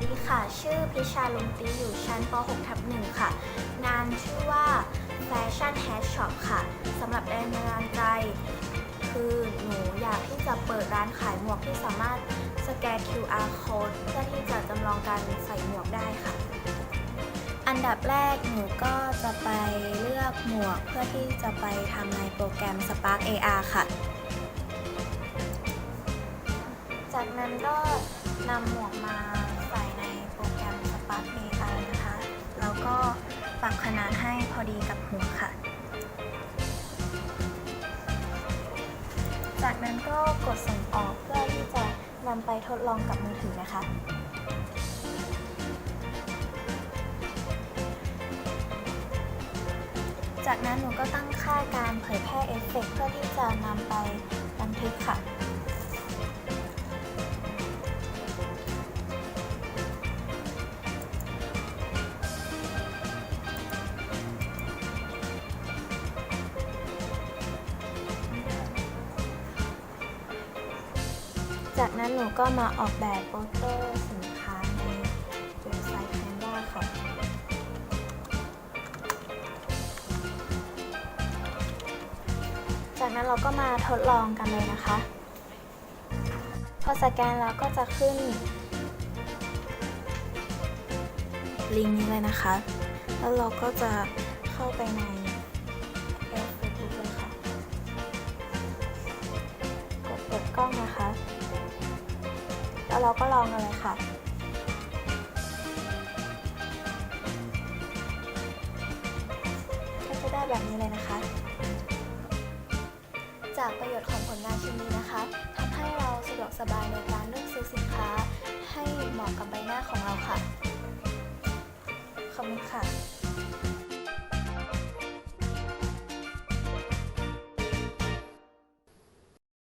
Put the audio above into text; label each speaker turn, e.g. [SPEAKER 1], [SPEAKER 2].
[SPEAKER 1] ดีค่ะ ชื่อพิชาลุงตีอยู่ชั้นป .6 ทับ1ค่ะ งานชื่อว่า Fashion Hair Shop ค่ะสำหรับแรงบันดาลใจ คือหนูอยากที่จะเปิดร้านขายหมวกที่สามารถสแกน QR code เพื่อที่ ดับแรกหนูก็จะไปเลือกหมวกเพื่อที่จะไปทำในโปรแกรม Spark AR ค่ะ จากนั้นก็นำหมวกมาใส่ในโปรแกรม Spark AI นะคะ แล้วก็ปรับขนาดให้พอดีกับหัวค่ะ จากนั้นก็กดส่งออกเพื่อที่จะนำไปทดลองกับมือถือนะคะ จากนั้นหนูก็ตั้งค่าการเผยแพร่เอฟเฟกต์เพื่อที่จะนำไปบันทึกค่ะ จากนั้นหนูก็มาออกแบบโปสเตอร์สิ จากนั้นเราก็มาทดลองกันเลยนะคะ พอสแกนแล้วก็จะขึ้น ลิงก์นี้เลยนะคะ แล้วเราก็จะเข้าไปในเฟซบุ๊กเลยค่ะ กดเปิดกล้องนะคะ แล้วเราก็ลองกันเลยค่ะก็จะได้แบบนี้เลยนะคะ จากประโยชน์ของผลงานชิ้นนี้นะคะทำให้เราสะดวกสบายในการเลือกซื้อสินค้า ให้เหมาะกับใบหน้าของเราค่ะ ขอบคุณค่ะ